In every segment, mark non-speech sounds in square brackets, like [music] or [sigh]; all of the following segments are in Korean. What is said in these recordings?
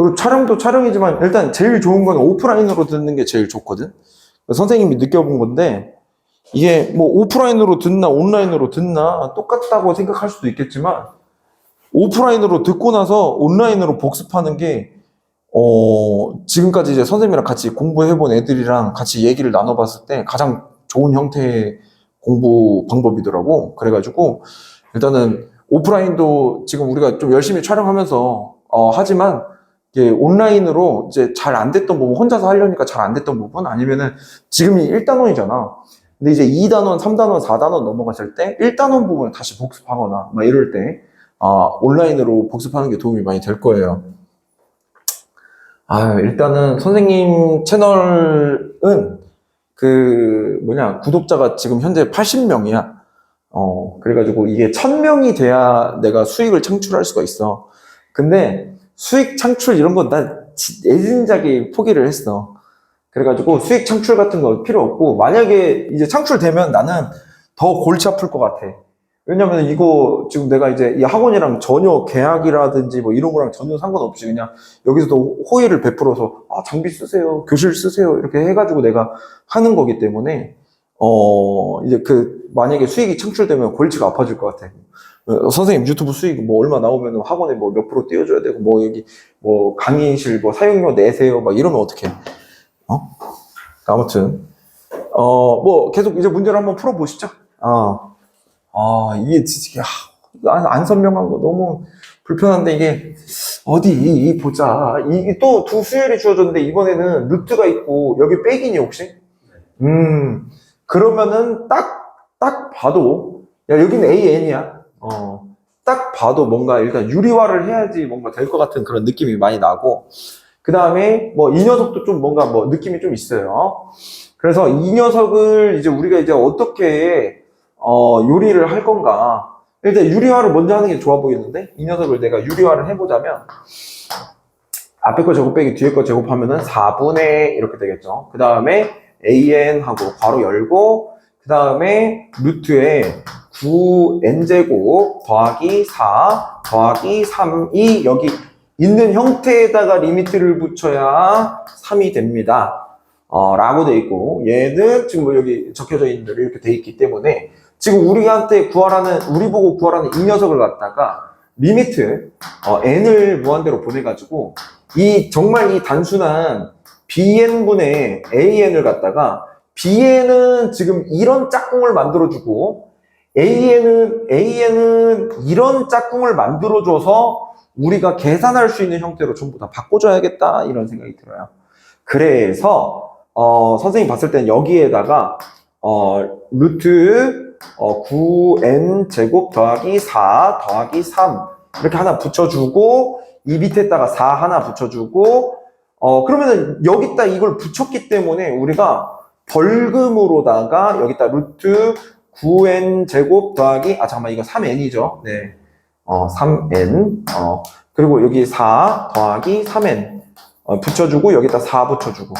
그리고 촬영도 촬영이지만 일단 제일 좋은 건 오프라인으로 듣는 게 제일 좋거든. 선생님이 느껴본 건데 이게 뭐 오프라인으로 듣나 온라인으로 듣나 똑같다고 생각할 수도 있겠지만 오프라인으로 듣고 나서 온라인으로 복습하는 게 어, 지금까지 이제 선생님이랑 같이 공부해본 애들이랑 같이 얘기를 나눠봤을 때 가장 좋은 형태의 공부 방법이더라고. 그래가지고 일단은 오프라인도 지금 우리가 좀 열심히 촬영하면서 어, 하지만 이게 온라인으로 이제 잘 안 됐던 부분, 혼자서 하려니까 잘 안 됐던 부분, 아니면은 지금이 1단원이잖아. 근데 이제 2단원, 3단원, 4단원 넘어갔을 때 1단원 부분을 다시 복습하거나 막 이럴 때 아, 온라인으로 복습하는 게 도움이 많이 될 거예요. 아, 일단은 선생님 채널은 그 뭐냐 구독자가 지금 현재 80명이야. 어, 그래가지고 이게 1000명이 돼야 내가 수익을 창출할 수가 있어. 근데 수익 창출 이런 건나 애진작에 포기를 했어. 그래가지고 수익 창출 같은 거 필요 없고 만약에 이제 창출되면 나는 더 골치 아플 것 같아. 왜냐면 이거 지금 내가 이제 이 학원이랑 전혀 계약이라든지 뭐 이런 거랑 전혀 상관없이 그냥 여기서도 호의를 베풀어서 아 장비 쓰세요 교실 쓰세요 이렇게 해가지고 내가 하는 거기 때문에 어 이제 그 만약에 수익이 창출되면 골치가 아파질 것 같아. 어, 선생님 유튜브 수익 뭐 얼마 나오면 학원에 뭐 몇 프로 띄워줘야 되고 뭐 여기 뭐 강의실 뭐 사용료 내세요. 막 이러면 어떡해? 어? 아무튼 어 뭐 계속 이제 문제를 한번 풀어보시죠. 아, 아 이게 진짜 아, 안, 안 선명한 거 너무 불편한데 이게 어디 이 보자. 이게 또 두 수열이 주어졌는데 이번에는 루트가 있고 여기 백이니 혹시? 음 그러면은 딱 딱 봐도 야 여기는 AN이야 어, 딱 봐도 뭔가 일단 유리화를 해야지 뭔가 될 것 같은 그런 느낌이 많이 나고, 그 다음에 뭐 이 녀석도 좀 뭔가 뭐 느낌이 좀 있어요. 그래서 이 녀석을 이제 우리가 이제 어떻게, 어, 요리를 할 건가. 일단 유리화를 먼저 하는 게 좋아 보이는데, 이 녀석을 내가 유리화를 해보자면, 앞에 거 제곱 빼기 뒤에 거 제곱하면은 4분의 이렇게 되겠죠. 그 다음에 AN하고 괄호 열고, 그 다음에 루트에 9n제곱 더하기 4 더하기 3이 여기 있는 형태에다가 리미트를 붙여야 3이 됩니다. 어, 라고 돼 있고 얘는 지금 뭐 여기 적혀져 있는 대로 이렇게 돼 있기 때문에 지금 우리한테 구하라는 우리 보고 구하라는 이 녀석을 갖다가 리미트 어, n을 무한대로 보내가지고 이 정말 이 단순한 bn분의 an을 갖다가 bn은 지금 이런 짝꿍을 만들어주고 AN은, AN은 이런 짝꿍을 만들어줘서 우리가 계산할 수 있는 형태로 전부 다 바꿔줘야겠다, 이런 생각이 들어요. 그래서, 어, 선생님 봤을 땐 여기에다가, 어, 루트, 어, 9n 제곱 더하기 4 더하기 3. 이렇게 하나 붙여주고, 이 밑에다가 4 하나 붙여주고, 어, 그러면은 여기다 이걸 붙였기 때문에 우리가 벌금으로다가 여기다 루트 9n 제곱 더하기 아 잠깐만 이거 3n이죠. 네. 어 3n 어 그리고 여기 4 더하기 3n 어, 붙여주고 여기다 4 붙여주고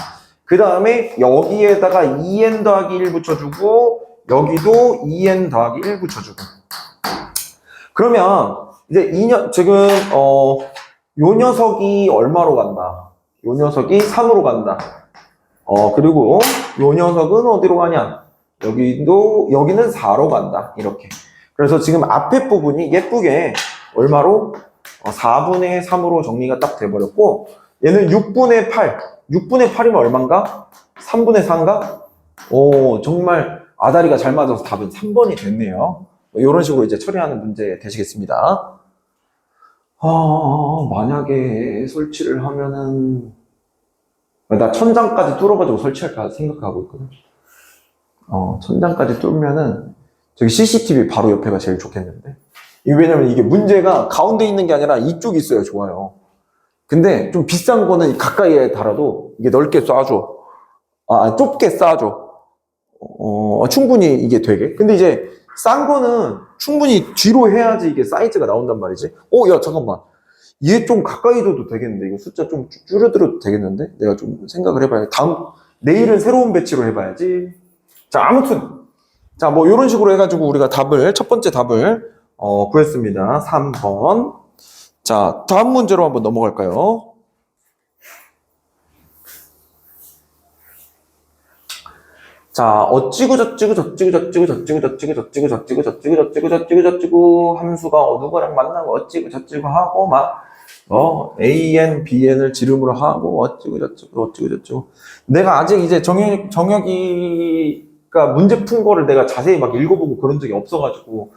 그 다음에 여기에다가 2n 더하기 1 붙여주고 여기도 2n 더하기 1 붙여주고 그러면 이제 이 녀, 지금 어, 요 녀석이 얼마로 간다? 요 녀석이 3으로 간다. 어 그리고 요 녀석은 어디로 가냐? 여기도 여기는 4로 간다. 이렇게. 그래서 지금 앞에 부분이 예쁘게 얼마로? 어, 4분의 3으로 정리가 딱 돼버렸고 얘는 6분의 8 6분의 8이면 얼만가? 3분의 4인가? 오 정말 아다리가 잘 맞아서 답은 3번이 됐네요. 이런 식으로 이제 처리하는 문제 되시겠습니다. 아 만약에 설치를 하면은 나 천장까지 뚫어가지고 설치할까 생각하고 있거든 어, 천장까지 뚫으면은 저기 CCTV 바로 옆에가 제일 좋겠는데. 이게 왜냐면 이게 문제가 가운데 있는 게 아니라 이쪽이 있어야 좋아요. 근데 좀 비싼 거는 가까이에 달아도 이게 넓게 쏴줘. 아, 좁게 쏴줘. 어, 충분히 이게 되게. 근데 이제 싼 거는 충분히 뒤로 해야지 이게 사이즈가 나온단 말이지. 어, 야, 잠깐만. 얘 좀 가까이 둬도 되겠는데? 이거 숫자 좀 줄여들어도 되겠는데? 내가 좀 생각을 해봐야 다음 내일은 새로운 배치로 해봐야지. 자 아무튼. 자 뭐 이런 식으로 해가지고 우리가 답을 첫 번째 답을 어, 구했습니다. 3번. 자 다음 문제로 한번 넘어갈까요? 자, 어찌구 저찌구 저찌구 저찌구 저찌구 저찌구 저찌구 저찌구 저찌구 저찌구 저찌구 함수가 어느 거랑 만나고 어찌구 저찌구 하고 막 어, AN, BN을 지름으로 하고 어찌고 저찌고 어찌고 저찌고 내가 아직 이제 정혁, 정혁이가 문제 푼 거를 내가 자세히 막 읽어보고 그런 적이 없어가지고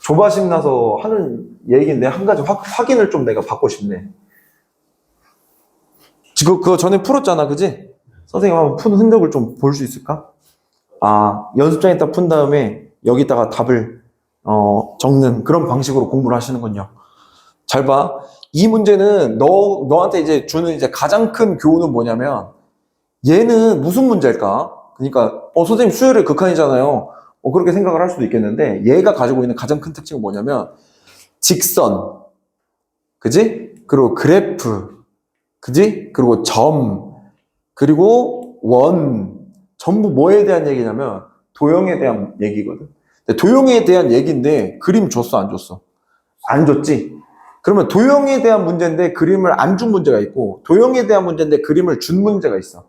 조바심 나서 하는 얘기인데 한 가지 확, 확인을 좀 내가 받고 싶네. 지금 그거 전에 풀었잖아, 그지? 선생님 한번 푼 흔적을 좀 볼 수 있을까? 아, 연습장에 딱푼 다음에 여기다가 답을 어, 적는 그런 방식으로 공부를 하시는군요. 잘 봐. 이 문제는 너, 너한테 이제 주는 이제 가장 큰 교훈은 뭐냐면 얘는 무슨 문제일까? 그러니까, 어, 선생님 수열의 극한이잖아요. 어, 그렇게 생각을 할 수도 있겠는데 얘가 가지고 있는 가장 큰 특징은 뭐냐면 직선, 그지? 그리고 그래프, 그지? 그리고 점, 그리고 원, 전부 뭐에 대한 얘기냐면 도형에 대한 얘기거든. 도형에 대한 얘기인데 그림 줬어 안 줬어? 안 줬지. 그러면 도형에 대한 문제인데 그림을 안 준 문제가 있고 도형에 대한 문제인데 그림을 준 문제가 있어.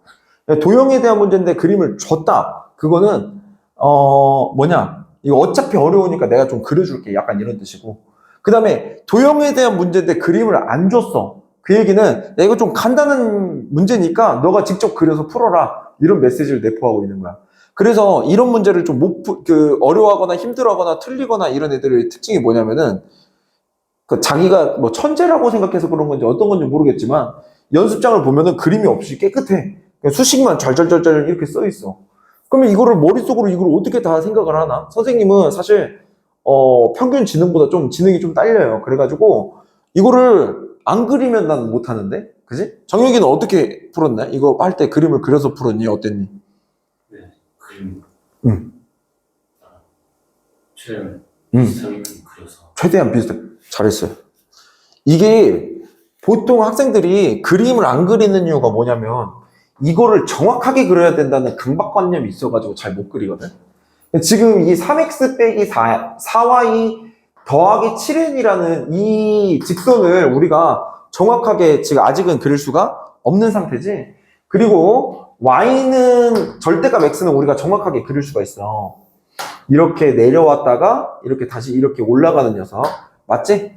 도형에 대한 문제인데 그림을 줬다. 그거는 어 뭐냐? 이거 어차피 어려우니까 내가 좀 그려줄게. 약간 이런 뜻이고. 그 다음에 도형에 대한 문제인데 그림을 안 줬어. 그 얘기는 야, 이거 좀 간단한 문제니까 너가 직접 그려서 풀어라. 이런 메시지를 내포하고 있는 거야. 그래서 이런 문제를 좀 못, 푸- 그, 어려워하거나 힘들어하거나 틀리거나 이런 애들의 특징이 뭐냐면은, 그 자기가 뭐 천재라고 생각해서 그런 건지 어떤 건지 모르겠지만, 연습장을 보면은 그림이 없이 깨끗해. 수식만 잘잘잘잘 이렇게 써 있어. 그러면 이거를 머릿속으로 이걸 어떻게 다 생각을 하나? 선생님은 사실, 어, 평균 지능보다 좀 지능이 좀 딸려요. 그래가지고, 이거를 안 그리면 난 못하는데? 그지? 정혁이는 어떻게 풀었나? 이거 할 때 그림을 그려서 풀었니? 어땠니? 네, 그림. 응. 아, 최대한 응. 비슷하게 그려서. 최대한 비슷해. 잘했어요. 이게 보통 학생들이 그림을 안 그리는 이유가 뭐냐면 이거를 정확하게 그려야 된다는 강박관념이 있어가지고 잘 못 그리거든. 지금 이 3x 빼기 4, 4y 더하기 7n이라는 이 직선을 우리가 정확하게 지금 아직은 그릴 수가 없는 상태지. 그리고 y는 절대값 x는 우리가 정확하게 그릴 수가 있어. 이렇게 내려왔다가 이렇게 다시 이렇게 올라가는 녀석. 맞지?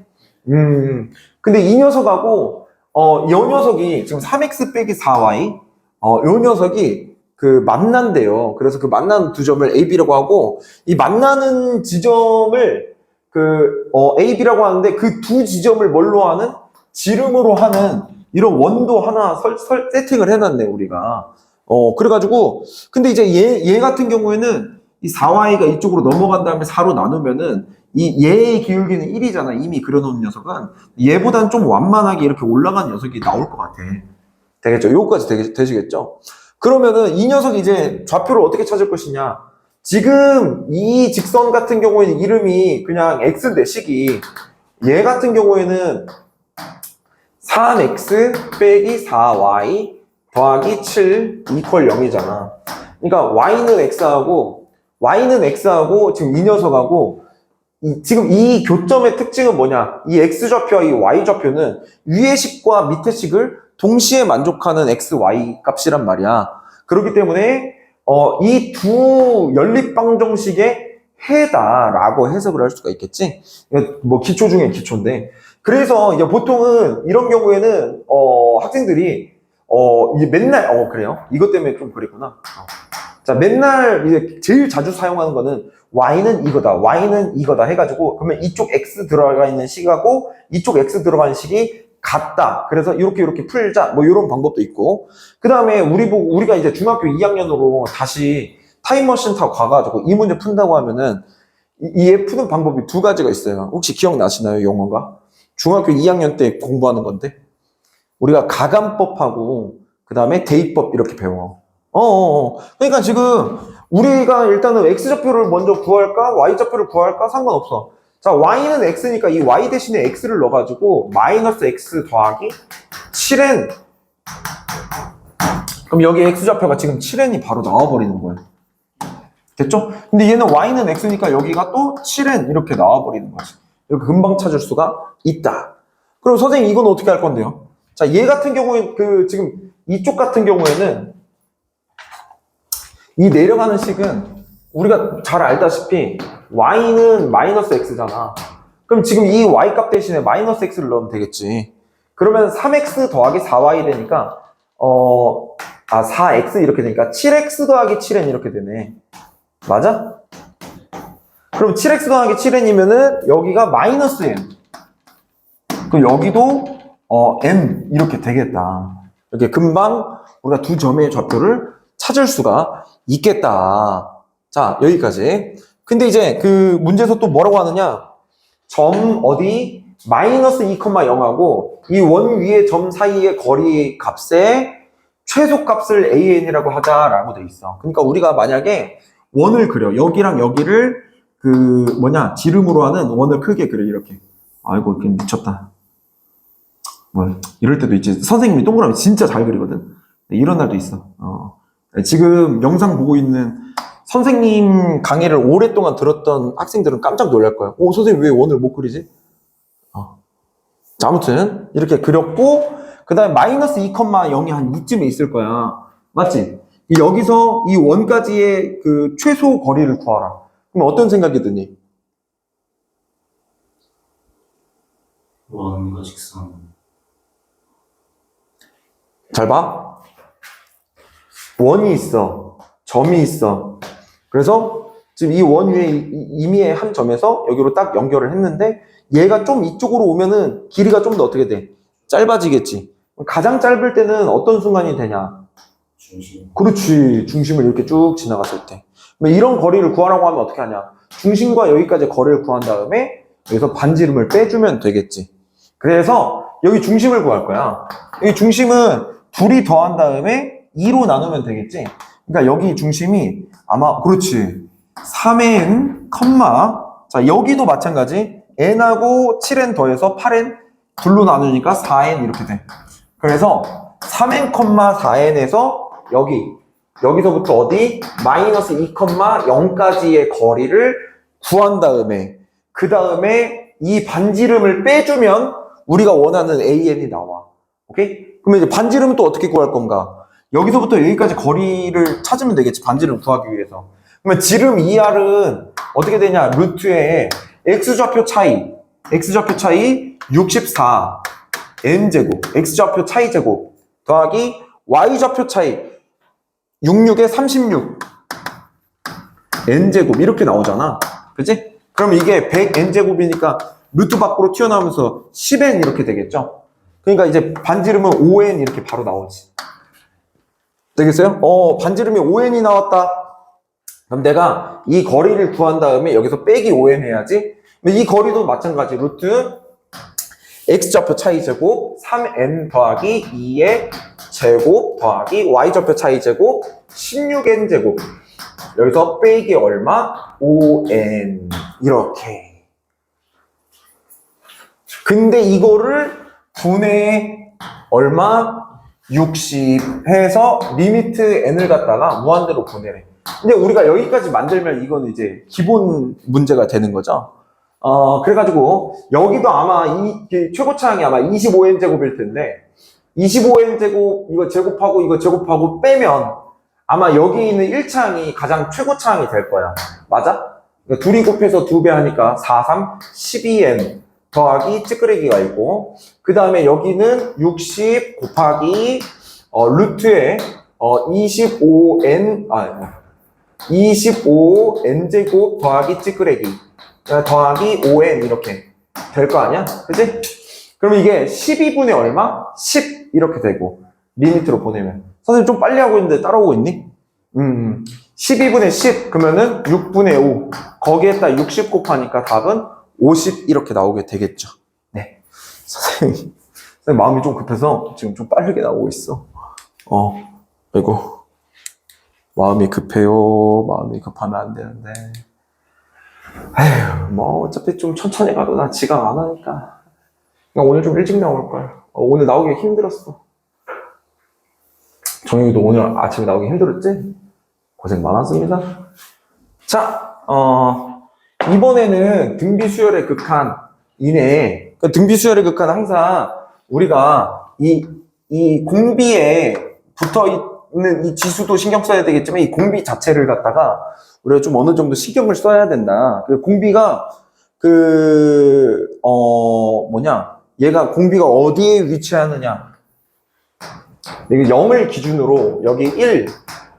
음. 근데 이 녀석하고, 어, 이 녀석이 지금 3x 빼기 4y, 어, 요 녀석이 그 만난대요. 그래서 그 만나는 두 점을 AB라고 하고, 이 만나는 지점을 그, 어, AB라고 하는데 그 두 지점을 뭘로 하는? 지름으로 하는 이런 원도 하나 설, 설, 세팅을 해놨네, 우리가. 어, 그래가지고, 근데 이제 얘, 얘 같은 경우에는 이 4y가 이쪽으로 넘어간 다음에 4로 나누면은 이 얘의 기울기는 1이잖아. 이미 그려놓은 녀석은. 얘보단 좀 완만하게 이렇게 올라간 녀석이 나올 것 같아. 되겠죠? 요거까지 되게, 되시겠죠? 그러면은 이 녀석 이제 좌표를 어떻게 찾을 것이냐. 지금 이 직선 같은 경우에는 이름이 그냥 x인데 식이 얘 같은 경우에는 3x 빼기 4y 더하기 7 이퀄 0이잖아. 그러니까 y는 x하고 y는 x하고 지금 이 녀석하고 이- 지금 이 교점의 특징은 뭐냐? 이 x좌표와 이 y좌표는 위의 식과 밑의 식을 동시에 만족하는 x, y 값이란 말이야. 그렇기 때문에 어, 이 두 연립방정식의 해다라고 해석을 할 수가 있겠지. 뭐 기초 중에 기초인데. 그래서 이제 보통은 이런 경우에는 어, 학생들이 어, 이제 맨날 어 그래요? 이것 때문에 좀 그랬구나. 어. 자, 맨날 이제 제일 자주 사용하는 거는 y는 이거다, y는 이거다 해가지고 그러면 이쪽 x 들어가 있는 식하고 이쪽 x 들어가 있는 식이 같다. 그래서 이렇게 이렇게 풀자. 뭐 이런 방법도 있고. 그 다음에 우리 보고 우리가 이제 중학교 2학년으로 다시 타임머신 타고 가가지고 이 문제 푼다고 하면은 이- 이에 푸는 방법이 두 가지가 있어요. 혹시 기억나시나요, 용어가? 중학교 2학년 때 공부하는 건데 우리가 가감법하고 그 다음에 대입법 이렇게 배워. 어 어 어. 그러니까 지금 우리가 일단은 x좌표를 먼저 구할까 y좌표를 구할까 상관없어. 자 y는 x니까 이 y 대신에 x를 넣어가지고 마이너스 x 더하기 7n 그럼 여기 x좌표가 지금 7n이 바로 나와버리는 거예요. 됐죠? 근데 얘는 y는 x니까 여기가 또 7n 이렇게 나와버리는 거지. 이렇게 금방 찾을 수가 있다. 그럼 선생님 이건 어떻게 할 건데요? 자, 얘 같은 경우에 그 지금 이쪽 같은 경우에는 이 내려가는 식은 우리가 잘 알다시피 y는 마이너스 x잖아. 그럼 지금 이 y 값 대신에 마이너스 x를 넣으면 되겠지. 그러면 3x 더하기 4y 되니까 어, 아 4x 이렇게 되니까 7x 더하기 7n 이렇게 되네. 맞아? 그럼 7x 더하기 7n이면은 여기가 마이너스 n. 그럼 여기도 어, n 이렇게 되겠다. 이렇게 금방 우리가 두 점의 좌표를 찾을 수가 있겠다. 자, 여기까지. 근데 이제 그 문제에서 또 뭐라고 하느냐? 점 어디 마이너스 2,0하고 이 원 위에 점 사이의 거리 값의 최소 값을 an이라고 하자라고 돼 있어. 그러니까 우리가 만약에 원을 그려 여기랑 여기를 그 뭐냐 지름으로 하는 원을 크게 그려 이렇게. 아이고 이게 미쳤다. 뭐 이럴 때도 있지. 선생님이 동그라미 진짜 잘 그리거든. 이런 날도 있어. 어. 지금 영상 보고 있는 선생님 강의를 오랫동안 들었던 학생들은 깜짝 놀랄 거야. 오, 선생님 왜 원을 못 그리지? 어. 자, 아무튼 이렇게 그렸고 그 다음에 마이너스 2,0이 한 이쯤에 있을 거야. 맞지? 이 여기서 이 원까지의 그 최소 거리를 구하라. 그럼 어떤 생각이 드니? 원과 직선. 잘 봐. 원이 있어. 점이 있어. 그래서 지금 이 원 위에 이- 이미의 한 점에서 여기로 딱 연결을 했는데 얘가 좀 이쪽으로 오면은 길이가 좀 더 어떻게 돼? 짧아지겠지. 가장 짧을 때는 어떤 순간이 되냐? 중심. 그렇지. 중심을 이렇게 쭉 지나갔을 때. 이런 거리를 구하라고 하면 어떻게 하냐? 중심과 여기까지 거리를 구한 다음에 여기서 반지름을 빼주면 되겠지. 그래서 여기 중심을 구할 거야. 여기 중심은 둘이 더한 다음에 2로 나누면 되겠지. 그러니까 여기 중심이 아마 그렇지. 3n, 컴마. 자, 여기도 마찬가지. n하고 7n 더해서 8n 둘로 나누니까 4n 이렇게 돼. 그래서 3n, 4n에서 여기 여기서부터 어디 마이너스 2,0까지의 거리를 구한 다음에 그 다음에 이 반지름을 빼주면 우리가 원하는 an이 나와. 오케이? 그러면 이제 반지름은 또 어떻게 구할 건가? 여기서부터 여기까지 거리를 찾으면 되겠지. 반지름 구하기 위해서. 그러면 지름 2r은 어떻게 되냐? 루트에 x좌표 차이, x좌표 차이 64, n제곱, x좌표 차이 제곱 더하기 y좌표 차이 66에 36 n제곱 이렇게 나오잖아. 그지? 그럼 이게 100n제곱이니까 루트 밖으로 튀어나오면서 10n 이렇게 되겠죠? 그러니까 이제 반지름은 5n 이렇게 바로 나오지. 되겠어요? 어, 반지름이 5n이 나왔다. 그럼 내가 이 거리를 구한 다음에 여기서 빼기 5n 해야지. 이 거리도 마찬가지. 루트 x좌표 차이 제곱 3n 더하기 2의 제곱 더하기 y좌표 차이 제곱 16n 제곱 여기서 빼기 얼마? 5n 이렇게 근데 이거를 분의 얼마? 60 해서 리미트 n을 갖다가 무한대로 보내래 근데 우리가 여기까지 만들면 이건 이제 기본 문제가 되는 거죠 어, 그래가지고, 여기도 아마 이, 이 최고차항이 아마 25n 제곱일 텐데, 25n 제곱, 이거 제곱하고 이거 제곱하고 빼면, 아마 여기 있는 1차항이 가장 최고차항이 될 거야. 맞아? 그러니까 둘이 곱해서 두 배 하니까 4, 3, 12n 더하기 찌끄레기가 있고, 그 다음에 여기는 60 곱하기, 어, 루트에, 어, 25n, 아, 25n 제곱 더하기 찌끄레기. 더하기 5n 이렇게 될 거 아니야? 그치? 그럼 이게 12분의 얼마? 10 이렇게 되고 리미트로 보내면 선생님 좀 빨리 하고 있는데 따라오고 있니? 음 12분의 10 그러면은 6분의 5 거기에다 60 곱하니까 답은 50 이렇게 나오게 되겠죠 네 선생님, 선생님 마음이 좀 급해서 지금 좀 빠르게 나오고 있어 어 아이고 마음이 급해요 마음이 급하면 안 되는데 에휴, 뭐, 어차피 좀 천천히 가도 나 지각 안 하니까. 그냥 오늘 좀 일찍 나올 걸. 어, 오늘 나오기 힘들었어. 정혁이도 오늘 아침에 나오기 힘들었지? 고생 많았습니다. 자, 어, 이번에는 등비 수열의 극한 이내에, 그 등비 수열의 극한 항상 우리가 이, 이 공비에 붙어 있는 이 지수도 신경 써야 되겠지만 이 공비 자체를 갖다가 우리가 좀 어느 정도 신경을 써야 된다. 그 공비가 그, 어, 뭐냐. 얘가 공비가 어디에 위치하느냐. 이게 0을 기준으로 여기 1,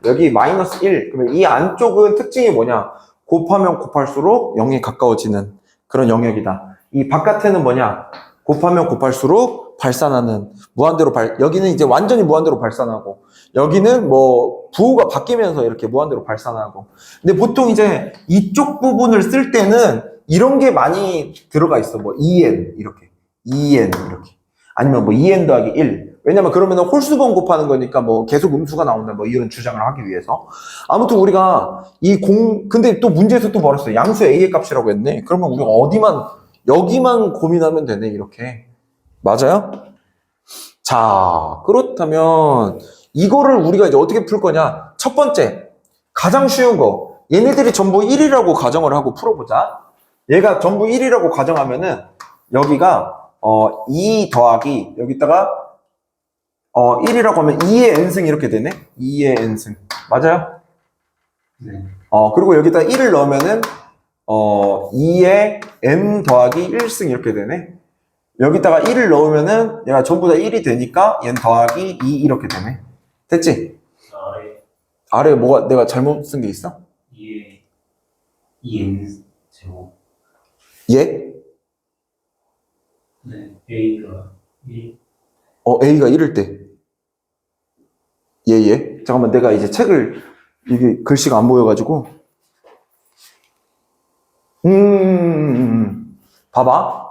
여기 마이너스 1. 그러면 이 안쪽은 특징이 뭐냐. 곱하면 곱할수록 0에 가까워지는 그런 영역이다. 이 바깥에는 뭐냐. 곱하면 곱할수록 발산하는 무한대로 발, 여기는 이제 완전히 무한대로 발산하고, 여기는 뭐 부호가 바뀌면서 이렇게 무한대로 발산하고. 근데 보통 이제 이쪽 부분을 쓸 때는 이런 게 많이 들어가 있어. 뭐 2n 이렇게, 2n 이렇게, 아니면 뭐 2n 더하기 1. 왜냐면 그러면 홀수번 곱하는 거니까 뭐 계속 음수가 나온다 뭐 이런 주장을 하기 위해서. 아무튼 우리가 이 공 근데 또 문제에서 또 벌었어요. 양수 a의 값이라고 했네. 그러면 우리가 어디만 여기만 고민하면 되네 이렇게. 맞아요? 자 그렇다면 이거를 우리가 이제 어떻게 풀 거냐? 첫 번째 가장 쉬운 거. 얘네들이 전부 1이라고 가정을 하고 풀어보자. 얘가 전부 1이라고 가정하면은 여기가 어, 2 더하기 여기다가 어, 1이라고 하면 2의 n승 이렇게 되네? 2의 n승. 맞아요? 네. 어, 그리고 여기다 1을 넣으면은, 어, 2의 n 더하기 1승 이렇게 되네? 여기다가 1을 넣으면은 얘가 전부 다 1이 되니까 n 더하기 2 이렇게 되네? 됐지? 아래 아래에 뭐가 내가 잘못 쓴 게 있어? 2에 2n 제곱 얘? 네 a가 1 어, a가 1일 때. 얘, 얘. 잠깐만, 내가 이제 책을, 이게 글씨가 안 보여가지고. 음, 봐봐.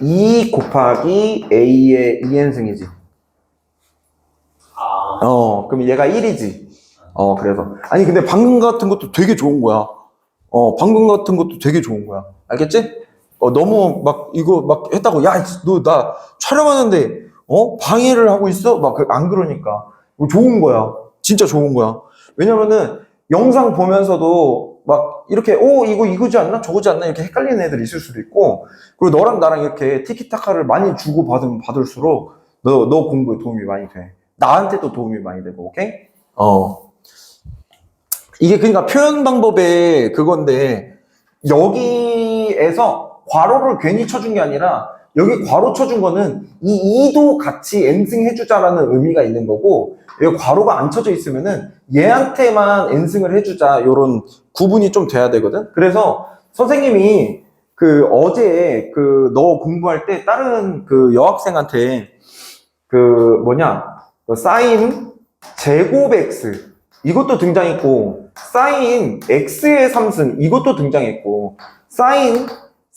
2 곱하기 a의 2n승이지. 아 어, 그럼 얘가 1이지. 어, 그래서. 아니, 근데 방금 같은 것도 되게 좋은 거야. 어, 방금 같은 것도 되게 좋은 거야. 알겠지? 어, 너무 막, 이거 막 했다고, 야, 너 나 촬영하는데, 어? 방해를 하고 있어? 막, 그- 안 그러니까. 좋은 거야. 진짜 좋은 거야. 왜냐면은, 영상 보면서도 막, 이렇게, 오, 이거 이거지 않나? 저거지 않나? 이렇게 헷갈리는 애들 있을 수도 있고, 그리고 너랑 나랑 이렇게 티키타카를 많이 주고 받으면 받을수록, 너, 너 공부에 도움이 많이 돼. 나한테도 도움이 많이 되고, 오케이? 어. 이게 그러니까 표현 방법의 그건데, 여기에서 괄호를 괜히 쳐준 게 아니라, 여기 괄호 쳐준 거는 이 2도 같이 n승 해주자라는 의미가 있는 거고, 여기 괄호가 안 쳐져 있으면은 얘한테만 n승을 해주자, 요런 구분이 좀 돼야 되거든? 그래서 선생님이 그 어제 그 너 공부할 때 다른 그 여학생한테 그 뭐냐, 그 사인 제곱 x 이것도 등장했고 사인 x의 3승 이것도 등장했고 사인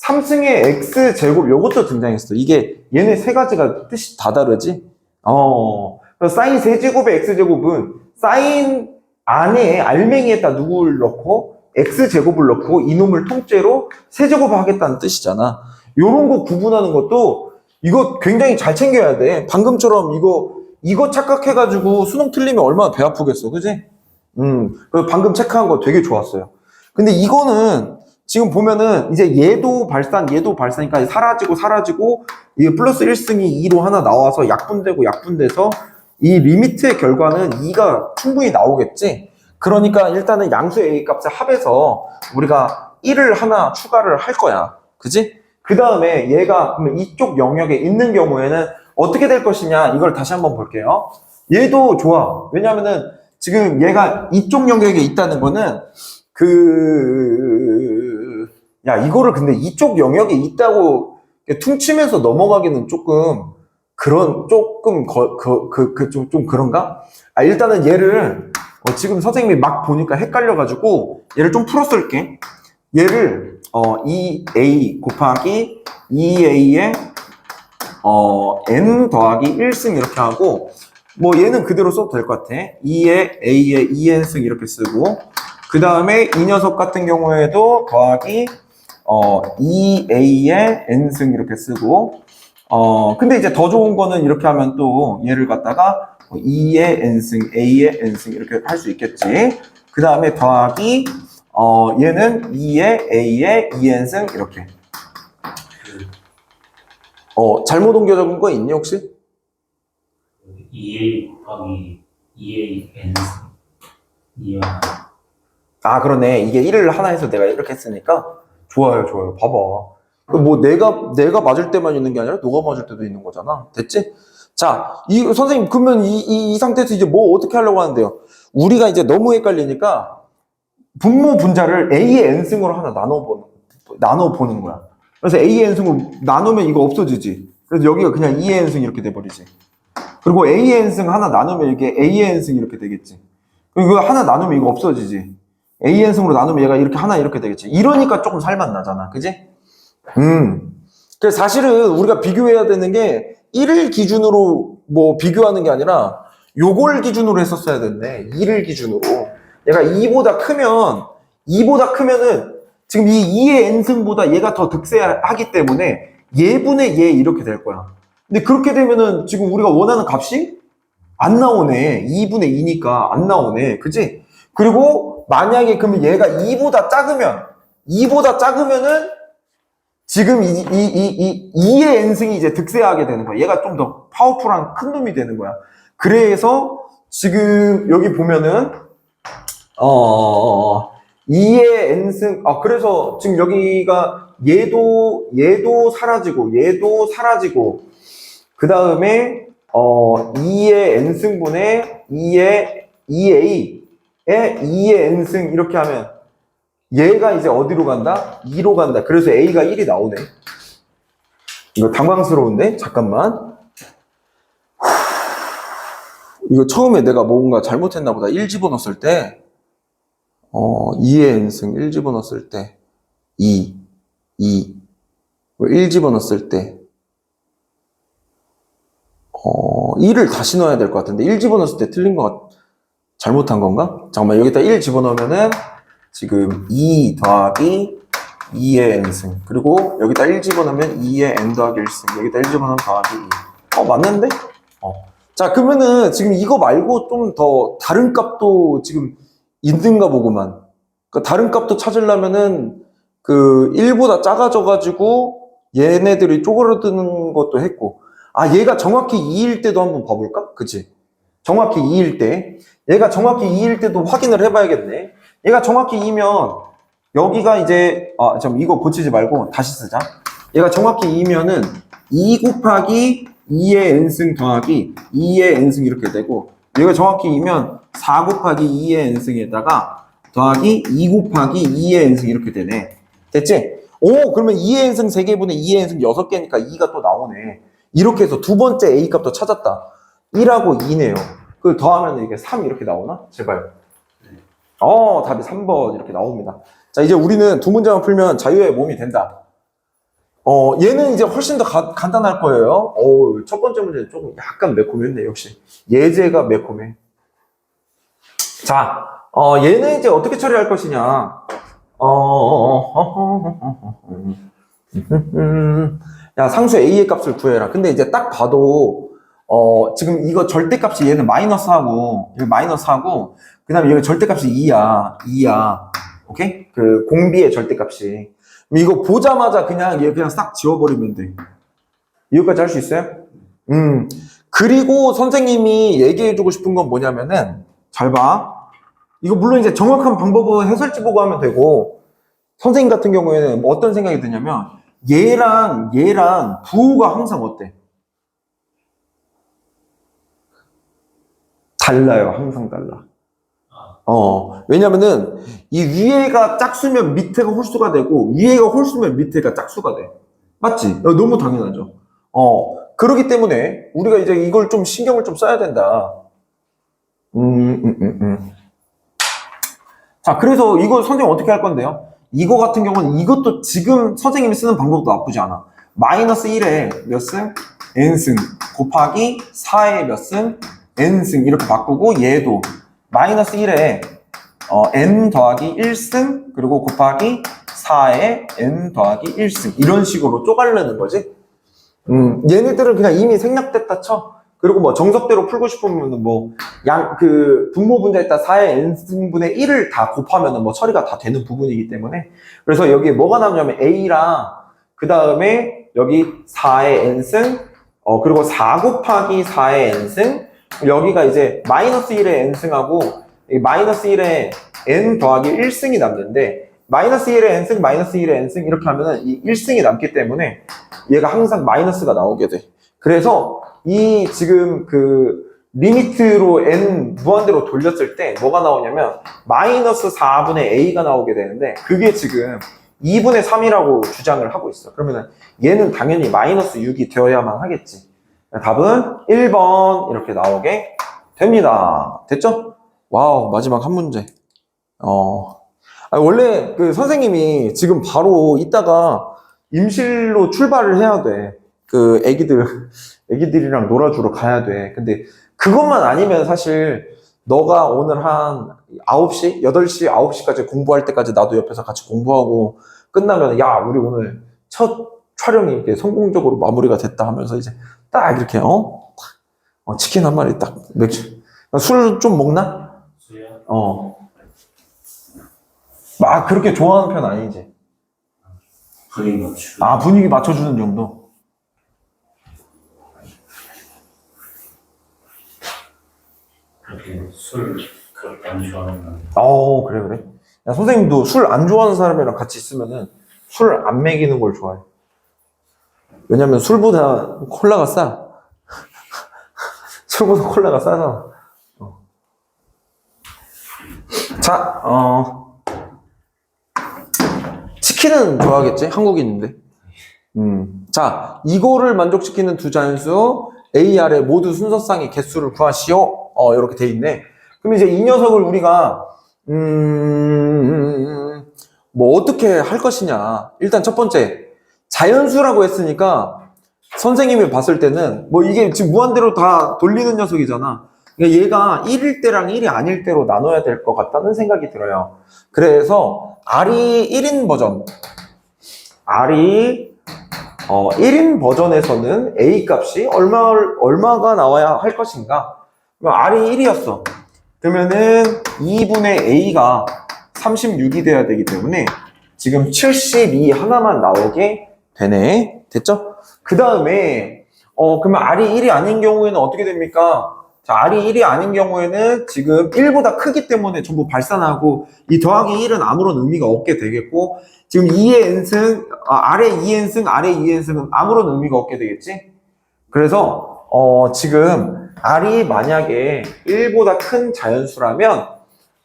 3승의 x 제곱 이것도 등장했어. 이게 얘네 세 가지가 뜻이 다 다르지? 어. 그래서 사인 세제곱의 x 제곱은 사인 안에 알맹이에다 누구를 넣고 x 제곱을 넣고 이놈을 통째로 세제곱 하겠다는 뜻이잖아. 요런 거 구분하는 것도 이거 굉장히 잘 챙겨야 돼. 방금처럼 이거 이거 착각해가지고 수능 틀리면 얼마나 배 아프겠어, 그지? 음, 방금 체크한 거 되게 좋았어요. 근데 이거는 지금 보면은 이제 얘도 발산, 얘도 발산이니까 사라지고 사라지고 이게 플러스 1승이 2로 하나 나와서 약분되고 약분돼서 이 리미트의 결과는 2가 충분히 나오겠지? 그러니까 일단은 양수 A 값을 합해서 우리가 1을 하나 추가를 할 거야. 그지? 그 다음에 얘가 그러면 이쪽 영역에 있는 경우에는 어떻게 될 것이냐 이걸 다시 한번 볼게요. 얘도 좋아. 왜냐면은 지금 얘가 이쪽 영역에 있다는 거는 그, 야, 이거를 근데 이쪽 영역에 있다고 퉁치면서 넘어가기는 조금 그런, 조금, 거, 그, 그, 그, 좀, 좀 그런가? 아, 일단은 얘를, 어, 지금 선생님이 막 보니까 헷갈려가지고 얘를 좀 풀어 쓸게. 얘를, 어, 2a 곱하기 2a의, 어, n 더하기 1승 이렇게 하고, 뭐 얘는 그대로 써도 될 것 같아. 2에 A에 2n승 이렇게 쓰고 그 다음에 이 녀석 같은 경우에도 더하기 어 2A에 n승 이렇게 쓰고 어 근데 이제 더 좋은 거는 이렇게 하면 또 얘를 갖다가 2의 n승 A의 n승 이렇게 할 수 있겠지. 그 다음에 더하기 어 얘는 2의 A의 2n승 이렇게. 어 잘못 옮겨 적은 거 있니 혹시? 2a 곱하기 2A N 이와 아, 그러네. 이게 1을 하나 해서 내가 이렇게 했으니까. 좋아요, 좋아요. 봐봐. 그뭐 내가, 내가 맞을 때만 있는 게 아니라 너가 맞을 때도 있는 거잖아. 됐지? 자, 이, 선생님, 그러면 이, 이, 이 상태에서 이제 뭐 어떻게 하려고 하는데요? 우리가 이제 너무 헷갈리니까 분모 분자를 A의 n승으로 하나 나눠보는, 나눠보는 거야. 그래서 A의 n승으로 나누면 이거 없어지지. 그래서 여기가 그냥 2의 n승 이렇게 돼버리지. 그리고 A의 n승 하나 나누면 이게 A의 n승 이렇게 되겠지. 그리고 이거 하나 나누면 이거 없어지지. AN승으로 나누면 얘가 이렇게 하나 이렇게 되겠지. 이러니까 조금 살맛 나잖아. 그지? 음. 그래서 사실은 우리가 비교해야 되는 게 1을 기준으로 뭐 비교하는 게 아니라 요걸 기준으로 했었어야 됐네. 2를 기준으로. 얘가 2보다 크면 2보다 크면은 지금 이 2의 n승보다 얘가 더 득세하기 때문에 얘분의 얘 이렇게 될 거야. 근데 그렇게 되면은 지금 우리가 원하는 값이 안 나오네. 2분의 2니까 안 나오네. 그지? 그리고 만약에 그러면 얘가 2보다 작으면 2보다 작으면은 지금 이, 이, 이, 이 2의 n승이 이제 득세하게 되는 거야. 얘가 좀 더 파워풀한 큰 놈이 되는 거야. 그래서 지금 여기 보면은 어 2의 n승 아 그래서 지금 여기가 얘도 얘도 사라지고 얘도 사라지고 그 다음에 어 2의 n승분의 2의 2a 에 2의 n승 이렇게 하면 얘가 이제 어디로 간다? 2로 간다. 그래서 a가 1이 나오네. 이거 당황스러운데? 잠깐만. 이거 처음에 내가 뭔가 잘못했나 보다. 1 집어넣었을 때, 어, 2의 n승 1 집어넣었을 때, 2, 2. 1 집어넣었을 때, 어, 1을 다시 넣어야 될 것 같은데, 1 집어넣었을 때 틀린 것 같, 잘못한 건가? 잠깐만, 여기다 1 집어넣으면은, 지금 2 더하기 2의 n승. 그리고 여기다 1 집어넣으면 2의 n 더하기 1승. 여기다 1 집어넣으면 더하기 2. 어, 맞는데? 어. 자, 그러면은 지금 이거 말고 좀 더 다른 값도 지금 있는가 보구만. 그 다른 값도 찾으려면은 그 1보다 작아져가지고 얘네들이 쪼그라드는 것도 했고. 아, 얘가 정확히 2일 때도 한번 봐볼까? 그치? 정확히 2일 때. 얘가 정확히 2일 때도 확인을 해봐야겠네. 얘가 정확히 2면 여기가 이제 아, 잠 이거 고치지 말고 다시 쓰자. 얘가 정확히 2면은 2 곱하기 2의 n승 더하기 2의 n승 이렇게 되고 얘가 정확히 2면 4 곱하기 2의 n승에다가 더하기 2 곱하기 2의 n승 이렇게 되네. 됐지? 오, 그러면 2의 n승 3개분의 2의 n승 6개니까 2가 또 나오네. 이렇게 해서 두 번째 a 값도 찾았다. 1하고 2네요. 그 더하면 이게 3 이렇게 나오나? 제발. 어, 답이 3번 이렇게 나옵니다. 자, 이제 우리는 두 문제만 풀면 자유의 몸이 된다. 어, 얘는 이제 훨씬 더 가- 간단할 거예요. 어, 첫 번째 문제는 조금 약간 매콤했네, 역시. 예제가 매콤해. 자, 어, 얘는 이제 어떻게 처리할 것이냐. 어, 야, 상수 A의 값을 구해라. 근데 이제 딱 봐도, 어, 지금 이거 절대값이 얘는 마이너스하고, 여기 마이너스하고, 그 다음에 여기 절대값이 2야. 2야. 오케이? 그 공비의 절대값이. 이거 보자마자 그냥 얘 그냥 싹 지워버리면 돼. 이거까지 할 수 있어요? 음. 그리고 선생님이 얘기해주고 싶은 건 뭐냐면은, 잘 봐. 이거 물론 이제 정확한 방법은 해설지 보고 하면 되고, 선생님 같은 경우에는 뭐 어떤 생각이 드냐면, 얘랑 얘랑 부호가 항상 어때? 달라요. 항상 달라. 어, 왜냐면은, 이 위에가 짝수면 밑에가 홀수가 되고, 위에가 홀수면 밑에가 짝수가 돼. 맞지? 어, 너무 당연하죠. 어, 그러기 때문에, 우리가 이제 이걸 좀 신경을 좀 써야 된다. 음, 음, 음, 음. 자, 그래서 이거 선생님 어떻게 할 건데요? 이거 같은 경우는 이것도 지금 선생님이 쓰는 방법도 나쁘지 않아. 마이너스 1에 몇 승? n승 곱하기 4에 몇 승? N승 이렇게 바꾸고 얘도 마이너스 1에 어, n 더하기 1승 그리고 곱하기 4에 n 더하기 1승 이런 식으로 쪼가려는 거지. 음, 얘네들은 그냥 이미 생략됐다 쳐. 그리고 뭐 정석대로 풀고 싶으면 뭐 양 그 분모 분자에다 4의 n승분의 1을 다 곱하면은 뭐 처리가 다 되는 부분이기 때문에 그래서 여기에 뭐가 나오냐면 a랑 그 다음에 여기 4의 n승 어 그리고 4 곱하기 4의 n승 여기가 이제 마이너스 1의 n승하고 이 마이너스 1의 n 더하기 1승이 남는데 마이너스 1의 n승, 마이너스 1의 n승 이렇게 하면은 이 1승이 남기 때문에 얘가 항상 마이너스가 나오게 돼. 그래서 이 지금 그 리미트로 n 무한대로 돌렸을 때 뭐가 나오냐면 마이너스 4분의 a가 나오게 되는데 그게 지금 2분의 3이라고 주장을 하고 있어. 그러면은 얘는 당연히 마이너스 6이 되어야만 하겠지. 답은 1번 이렇게 나오게 됩니다. 됐죠? 와우, 마지막 한 문제. 어. 아니, 원래 그 선생님이 지금 바로 이따가 임실로 출발을 해야 돼. 그 애기들, [laughs] 애기들이랑 놀아주러 가야 돼. 근데 그것만 아니면 사실 너가 오늘 한 9시, 8시, 9시까지 공부할 때까지 나도 옆에서 같이 공부하고 끝나면 야, 우리 오늘 첫 촬영이 이렇게 성공적으로 마무리가 됐다 하면서 이제 딱 이렇게 어? 어, 치킨 한 마리 딱 맥주 술 좀 먹나? 어. 막 그렇게 좋아하는 편 아니지. 분위기 맞추고. 아 분위기 맞춰주는 정도. 그렇게 술 그렇게 안 좋아하는 건어 그래 그래. 야, 선생님도 술 안 좋아하는 사람이랑 같이 있으면은 술 안 먹이는 걸 좋아해. 왜냐면 술보다 콜라가 싸. [laughs] 술보다 콜라가 싸잖아. 어. 자, 어. 치킨은 좋아하겠지? 한국인인데. 음. 자, 이거를 만족시키는 두 자연수 A, R의 모두 순서상의 개수를 구하시오. 어, 이렇게 돼 있네. 그럼 이제 이 녀석을 우리가, 음, 뭐 어떻게 할 것이냐. 일단 첫 번째, 자연수라고 했으니까 선생님이 봤을 때는 뭐 이게 지금 무한대로 다 돌리는 녀석이잖아. 그러니까 얘가 1일 때랑 1이 아닐 때로 나눠야 될 것 같다는 생각이 들어요. 그래서 R이 1인 버전, R이 어, 1인 버전에서는 A 값이 얼마, 얼마가 나와야 할 것인가? 그럼 R이 1이었어. 그러면은 2분의 A가 36이 돼야 되기 때문에 지금 72 하나만 나오게 되네. 됐죠? 그 다음에, 어, 그러면 R이 1이 아닌 경우에는 어떻게 됩니까? 자, R이 1이 아닌 경우에는 지금 1보다 크기 때문에 전부 발산하고 이 더하기 1은 아무런 의미가 없게 되겠고 지금 2의 n승, 아, 아래 2n승, 아래 2n승은 아무런 의미가 없게 되겠지? 그래서, 어, 지금 R이 만약에 1보다 큰 자연수라면,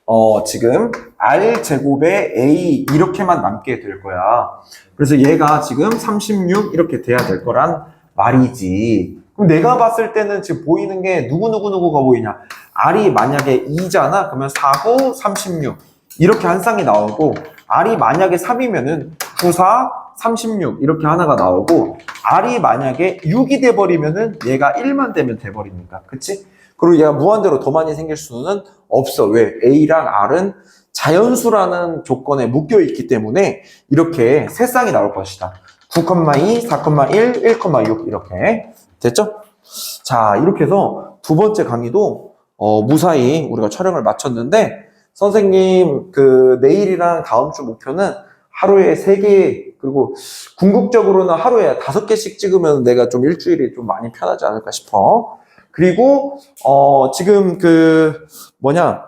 어, 지금 R 제곱에 A 이렇게만 남게 될 거야. 그래서 얘가 지금 36 이렇게 돼야 될 거란 말이지. 그럼 내가 봤을 때는 지금 보이는 게 누구누구누구가 보이냐? R이 만약에 2잖아? 그러면 4고 36. 이렇게 한 쌍이 나오고, R이 만약에 3이면은 9, 4, 36 이렇게 하나가 나오고, R이 만약에 6이 돼버리면은 얘가 1만 되면 돼버리니까. 그치? 그리고 얘가 무한대로 더 많이 생길 수는 없어. 왜? A랑 R은 자연수라는 조건에 묶여 있기 때문에 이렇게 세 쌍이 나올 것이다. 9,2, 4,1, 1,6 이렇게 됐죠? 자 이렇게 해서 두 번째 강의도 어, 무사히 우리가 촬영을 마쳤는데 선생님 그 내일이랑 다음 주 목표는 하루에 세개 그리고 궁극적으로는 하루에 다섯 개씩 찍으면 내가 좀 일주일이 좀 많이 편하지 않을까 싶어. 그리고 어 지금 그 뭐냐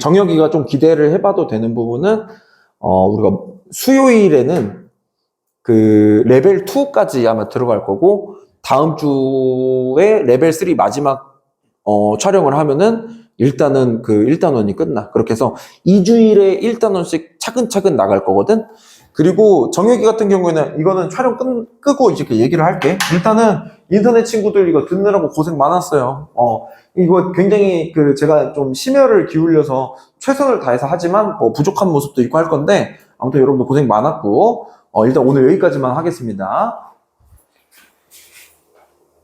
정혁이가 좀 기대를 해봐도 되는 부분은 어 우리가 수요일에는 그 레벨 2까지 아마 들어갈 거고 다음 주에 레벨 3 마지막 어 촬영을 하면은 일단은 그 1단원이 끝나. 그렇게 해서 2주일에 1단원씩 차근차근 나갈 거거든. 그리고 정혁이 같은 경우에는 이거는 촬영 끄, 끄고 이렇게 얘기를 할게. 일단은 인터넷 친구들 이거 듣느라고 고생 많았어요. 어, 이거 굉장히 그 제가 좀 심혈을 기울여서 최선을 다해서 하지만 뭐 부족한 모습도 있고 할 건데 아무튼 여러분들 고생 많았고 어, 일단 오늘 여기까지만 하겠습니다.